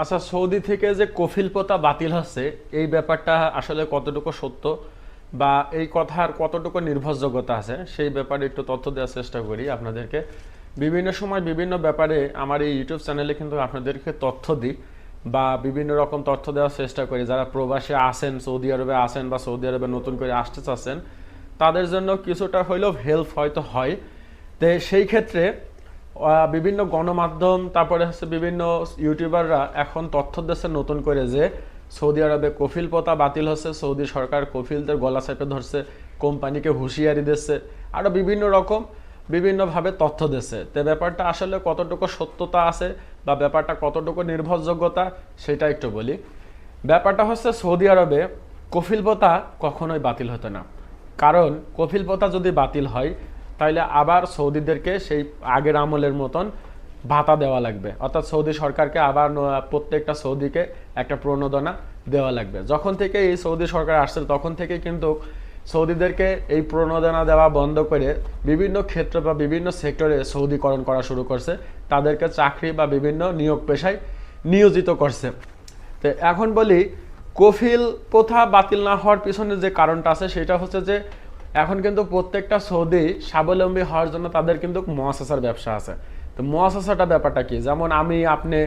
আচ্ছা সৌদি থেকে যে কফিল বাতিল হচ্ছে, এই ব্যাপারটা আসলে কতটুকু সত্য বা এই কথার কতটুকু নির্ভরযোগ্যতা আছে, সেই ব্যাপারে একটু তথ্য দেওয়ার চেষ্টা করি আপনাদেরকে। বিভিন্ন সময় বিভিন্ন ব্যাপারে আমার এই ইউটিউব চ্যানেলে কিন্তু আপনাদেরকে তথ্য দিই বা বিভিন্ন রকম তথ্য দেওয়ার চেষ্টা করি। যারা প্রবাসে আসেন সৌদি আরবে আসেন বা সৌদি আরবে নতুন করে আসতে চাচ্ছেন, তাদের জন্য কিছুটা হইলেও হেল্প হয়তো হয়। তো সেই ক্ষেত্রে বিভিন্ন গণমাধ্যম, তারপরে হচ্ছে বিভিন্ন ইউটিউবাররা এখন তথ্য দিচ্ছে নতুন করে যে সৌদি আরবে কফিল পোতা বাতিল হচ্ছে, সৌদি সরকার কফিলদের গলা চেপে ধরছে, কোম্পানিকে হুঁশিয়ারি দিচ্ছে আরও বিভিন্ন রকম বিভিন্নভাবে তথ্য দিচ্ছে তো ব্যাপারটা আসলে কতটুকু সত্যতা আছে বা ব্যাপারটা কতটুকু নির্ভরযোগ্যতা সেটা একটু বলি। ব্যাপারটা হচ্ছে সৌদি আরবে কফিল পোতা কখনোই বাতিল হতো না। কারণ কফিল প্রথা যদি বাতিল হয় তাহলে আবার সৌদিদেরকে সেই আগের আমলের মতন ভাতা দেওয়া লাগবে। অর্থাৎ সৌদি সরকারকে আবার প্রত্যেকটা সৌদিকে একটা প্রণোদনা দেওয়া লাগবে। যখন থেকে এই সৌদি সরকার আসছে, তখন থেকে কিন্তু সৌদিদেরকে এই প্রণোদনা দেওয়া বন্ধ করে বিভিন্ন ক্ষেত্র বা বিভিন্ন সেক্টরে সৌদিকরণ করা শুরু করছে। তাদেরকে চাকরি বা বিভিন্ন নিয়োগ পেশায় নিয়োজিত করছে। তো এখন বলি, কফিল প্রথা বাতিল না হওয়ার পিছনে যে কারণটা আছে, সেটা হচ্ছে যে এখন কিন্তু প্রত্যেকটা সৌদি স্বাবলম্বী হওয়ার জন্য তাদের কিন্তু মহাসাসার ব্যবসা আছে। তো মহাসাসাটা ব্যাপারটা কি? যেমন আমি, আপনি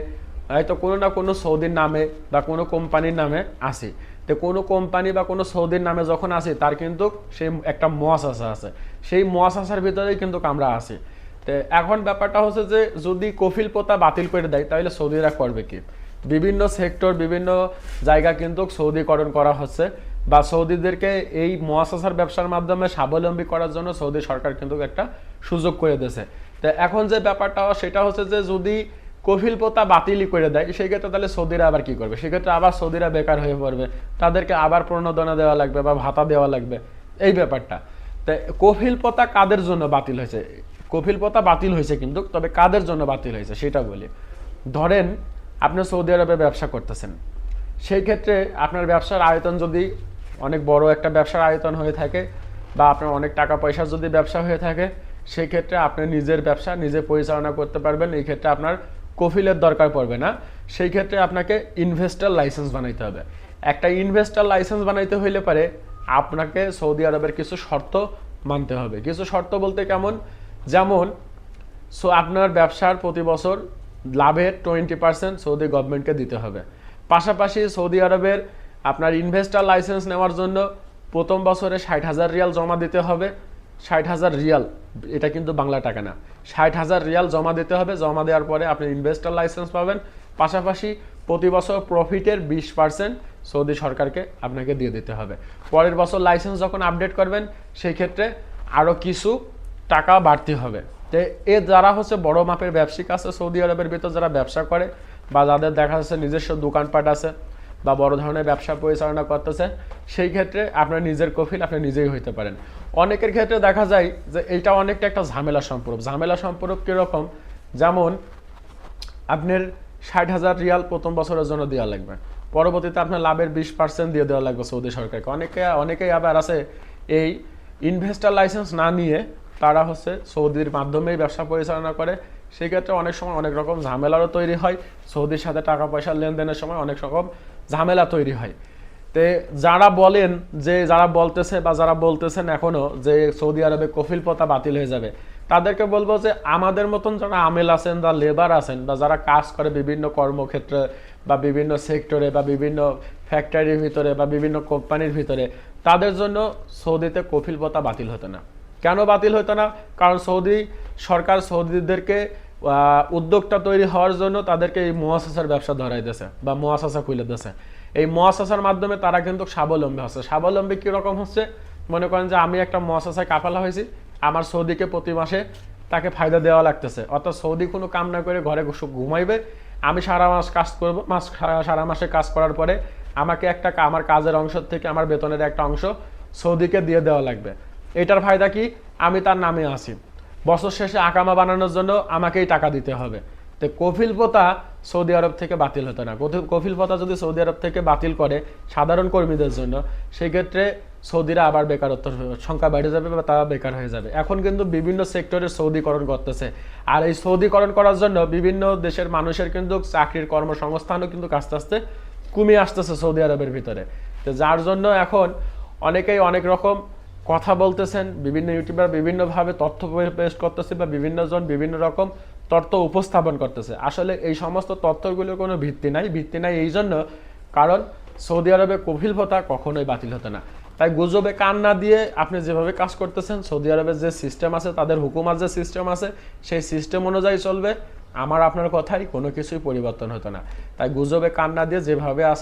হয়তো কোনো না কোনো সৌদির নামে বা কোনো কোম্পানির নামে আসি। তো কোনো কোম্পানি বা কোনো সৌদির নামে যখন আসি, তার কিন্তু সেই একটা মহাসাসা আছে। সেই মহাসাসার ভিতরেই কিন্তু আমরা আসি তো এখন ব্যাপারটা হচ্ছে যে, যদি কফিল পোতা বাতিল করে দেয়, তাহলে সৌদিরা করবে কি? বিভিন্ন সেক্টর বিভিন্ন জায়গা কিন্তু সৌদিকরণ করা হচ্ছে। বা সৌদিদেরকে এই মহাসাসার ব্যবসার মাধ্যমে স্বাবলম্বী করার জন্য সৌদি সরকার কিন্তু একটা সুযোগ করে দিয়েছে। তো এখন যে ব্যাপারটা, সেটা হচ্ছে যে যদি কফিল পোতা বাতিলই করে দেয়, সেই ক্ষেত্রে তাহলে সৌদিরা আবার কি করবে? সেক্ষেত্রে আবার সৌদিরা বেকার হয়ে পড়বে। তাদেরকে আবার প্রণোদনা দেওয়া লাগবে বা ভাতা দেওয়া লাগবে। এই ব্যাপারটা। তো কফিল পোতা কাদের জন্য বাতিল হয়েছে? কফিল পোতা বাতিল হয়েছে কিন্তু, তবে কাদের জন্য বাতিল হয়েছে সেটা বলি। ধরেন, আপনি সৌদি আরবে ব্যবসা করতেছেন। সেই ক্ষেত্রে আপনার ব্যবসার আয়তন যদি অনেক বড় একটা ব্যবসার আয়তন হয়ে থাকে বা আপনার অনেক টাকা পয়সার যদি ব্যবসা হয়ে থাকে সেই ক্ষেত্রে আপনি নিজের ব্যবসা নিজে পরিচালনা করতে পারবেন। এই ক্ষেত্রে আপনার কফিলের দরকার পড়বে না। সেই ক্ষেত্রে আপনাকে ইনভেস্টার লাইসেন্স বানাইতে হবে। একটা ইনভেস্টার লাইসেন্স বানাইতে হইলে পারে আপনাকে সৌদি আরবের কিছু শর্ত মানতে হবে। কিছু শর্ত বলতে কেমন? যেমন সো আপনার ব্যবসার প্রতি বছর লাভের টোয়েন্টি পার্সেন্ট সৌদি গভর্নমেন্টকে দিতে হবে। পাশাপাশি সৌদি আরবের আপনার ইনভেস্টার লাইসেন্স নেওয়ার জন্য প্রথম বছরে ষাট হাজার রিয়াল জমা দিতে হবে। ষাট হাজার রিয়াল, এটা কিন্তু বাংলা টাকা না। ষাট হাজার রিয়াল জমা দিতে হবে, জমা দেওয়ার পরে আপনি ইনভেস্টার লাইসেন্স পাবেন। পাশাপাশি প্রতি বছর প্রফিটের বিশ পার্সেন্ট সৌদি সরকারকে আপনাকে দিয়ে দিতে হবে। পরের বছর লাইসেন্স যখন আপডেট করবেন, সেই ক্ষেত্রে আরও কিছু টাকা বাড়তি হবে। তো এ যারা হচ্ছে বড় মাপের ব্যবসায়িক আছে, সৌদি আরবের ভিতর যারা ব্যবসা করে বা যাদের দেখা যাচ্ছে নিজস্ব দোকানপাট আছে বা বড় ধরনের ব্যবসা পরিচালনা করতেছে, সেই ক্ষেত্রে আপনার নিজের কফিল আপনি নিজেই হইতে পারেন। অনেকের ক্ষেত্রে দেখা যায় যে এইটা অনেকটা একটা ঝামেলা সম্পর্ক। ঝামেলা সম্পর্ক কীরকম? যেমন আপনার ষাট হাজার রিয়াল প্রথম বছরের জন্য দেওয়া লাগবে। পরবর্তীতে আপনার লাভের বিশ পার্সেন্ট দিয়ে দেওয়া লাগবে সৌদি সরকারকে। অনেকে, অনেকেই আবার আছে এই ইনভেস্টার লাইসেন্স না নিয়ে তারা হচ্ছে সৌদির মাধ্যমেই ব্যবসা পরিচালনা করে। সেই ক্ষেত্রে অনেক সময় অনেক রকম ঝামেলারও তৈরি হয়। সৌদির সাথে টাকা পয়সা লেনদেনের সময় অনেক রকম ঝামেলা তৈরি হয়। তে যারা বলেন যে, যারা বলতেছে বা যারা বলতেছেন এখনও যে, সৌদি আরবে কফিল পতা বাতিল হয়ে যাবে, তাদেরকে বলব যে, আমাদের মতন যারা আমেল আছেন বা লেবার আছেন বা যারা কাজ করে বিভিন্ন কর্মক্ষেত্রে বা বিভিন্ন সেক্টরে বা বিভিন্ন ফ্যাক্টরির ভিতরে বা বিভিন্ন কোম্পানির ভিতরে, তাদের জন্য সৌদিতে কফিল পতা বাতিল হতো না। কেন বাতিল হতো না? কারণ সৌদি সরকার সৌদিদেরকে উদ্যোগটা তৈরি হওয়ার জন্য তাদেরকে এই মহাসাসার ব্যবসা ধরাই দিয়েছে বা মহাসাসা খুলে দিয়েছে। এই মহাসাসার মাধ্যমে তারা কিন্তু স্বাবলম্বী হচ্ছে। স্বাবলম্বী কীরকম হচ্ছে? মনে করেন যে আমি একটা মহাসাসায় কাফালা হয়েছি, আমার সৌদিকে প্রতি মাসে তাকে ফায়দা দেওয়া লাগতেছে। অর্থাৎ সৌদি কোনো কাম না করে ঘরে ঘুমাইবে, আমি সারা মাস কাজ করব মাস সারা মাসে কাজ করার পরে আমাকে একটা আমার কাজের অংশ থেকে আমার বেতনের একটা অংশ সৌদিকে দিয়ে দেওয়া লাগবে। এটার ফায়দা কি? আমি তার নামে আসি বছর শেষে আকামা বানানোর জন্য আমাকেই টাকা দিতে হবে। তো কফিল পোতা সৌদি আরব থেকে বাতিল হতো না। কফিল- প্রথা যদি সৌদি আরব থেকে বাতিল করে সাধারণ কর্মীদের জন্য সেই ক্ষেত্রে সৌদিরা আবার বেকারত্ব সংখ্যা বেড়ে যাবে বা তারা বেকার হয়ে যাবে। এখন কিন্তু বিভিন্ন সেক্টরে সৌদিকরণ করতেছে। আর এই সৌদিকরণ করার জন্য বিভিন্ন দেশের মানুষের কিন্তু চাকরির কর্মসংস্থানও কিন্তু আস্তে আস্তে কমিয়ে আসতেছে সৌদি আরবের ভিতরে। তো যার জন্য এখন অনেকেই অনেক রকম কথা বলতেছেন, বিভিন্ন ইউটিউবার বিভিন্নভাবে তথ্য পেশ করতেছে বা বিভিন্ন জন বিভিন্ন রকম তথ্য উপস্থাপন করতেছে। আসলে এই সমস্ত তথ্যগুলোর কোনো ভিত্তি নাই ভিত্তি নাই এই জন্য কারণ সৌদি আরবে কফিল ভাতা কখনোই বাতিল হতো না। তাই গুজবে কান না দিয়ে আপনি যেভাবে কাজ করতেছেন, সৌদি আরবের যে সিস্টেম আছে, তাদের হুকুমার যে সিস্টেম আছে, সেই সিস্টেম অনুযায়ী চলবে। আমার, আপনার কথাই কোনো কিছুই পরিবর্তন হতো না। তাই গুজবে কান না দিয়ে যেভাবে আছে